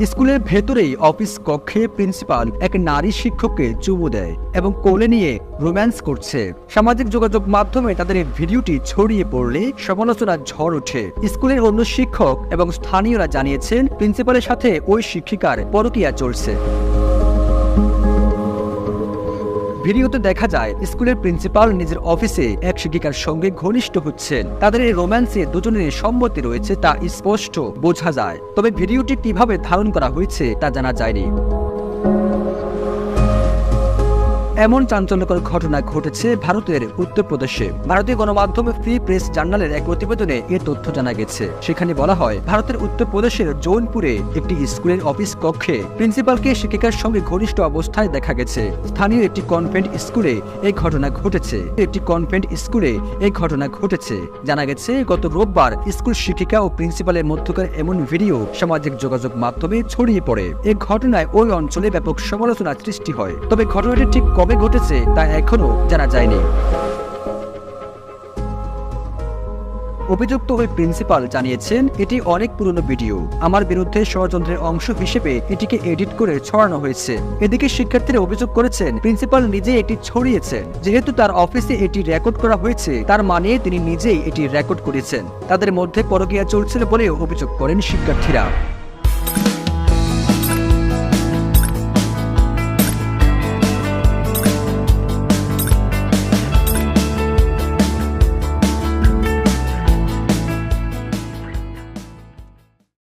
স্কুলের ভেতরেই অফিস কক্ষে প্রিন্সিপাল এক নারী শিক্ষককে চুমু দেয় এবং কোলে নিয়ে রোম্যান্স করছে। সামাজিক যোগাযোগ মাধ্যমে তাদের এই ভিডিওটি ছড়িয়ে পড়লে সমালোচনার ঝড় ওঠে। স্কুলের অন্য শিক্ষক এবং স্থানীয়রা জানিয়েছেন, প্রিন্সিপালের সাথে ওই শিক্ষিকার পরকিয়া চলছে। ভিডিওতে দেখা যায়, স্কুলের প্রিন্সিপাল নিজের অফিসে এক শিক্ষিকার সঙ্গে ঘনিষ্ঠ হচ্ছেন। তাদের এই রোম্যান্সে দুজনের সম্মতি রয়েছে তা স্পষ্ট বোঝা যায়। তবে ভিডিওটি কীভাবে ধারণ করা হয়েছে তা জানা যায়নি। এমন চাঞ্চল্যকর ঘটনা ঘটেছে ভারতের উত্তরপ্রদেশে। ভারতীয় গণমাধ্যমে ফ্রি প্রেস জার্নালের এক প্রতিবেদনে এ তথ্য জানা গেছে। সেখানে বলা হয়, ভারতের উত্তরপ্রদেশের জৌনপুরে একটি স্কুলের অফিস কক্ষে প্রিন্সিপালকে শিক্ষিকার সঙ্গে ঘনিষ্ঠ অবস্থায় দেখা গেছে। স্থানীয় একটি কনভেন্ট স্কুলে এই ঘটনা ঘটেছে। একটি কনভেন্ট স্কুলে এই ঘটনা ঘটেছে। জানা গেছে, গত রোববার স্কুল শিক্ষিকা ও প্রিন্সিপালের মধ্যকার এমন ভিডিও সামাজিক যোগাযোগ মাধ্যমে ছড়িয়ে পড়ে। এই ঘটনায় ওই অঞ্চলে ব্যাপক সমালোচনা সৃষ্টি হয়। তবে ঘটনাটি ঠিক কবে ঘটেছে তা এখনও জানা যায়নি। অভিযুক্ত ওই প্রিন্সিপাল জানিয়েছেন, এটি অনেক পুরনো ভিডিও। আমার বিরুদ্ধে ষড়যন্ত্রের অংশ হিসেবে এটিকে এডিট করে ছড়ানো হয়েছে। এদিকে শিক্ষার্থীরা অভিযোগ করেছেন, প্রিন্সিপাল নিজে এটি ছড়িয়েছেন। যেহেতু তার অফিসে এটি রেকর্ড করা হয়েছে, তার মানে তিনি নিজেই এটি রেকর্ড করেছেন। তাদের মধ্যে পরকীয়া চলছিল বলেও অভিযোগ করেন শিক্ষার্থীরা।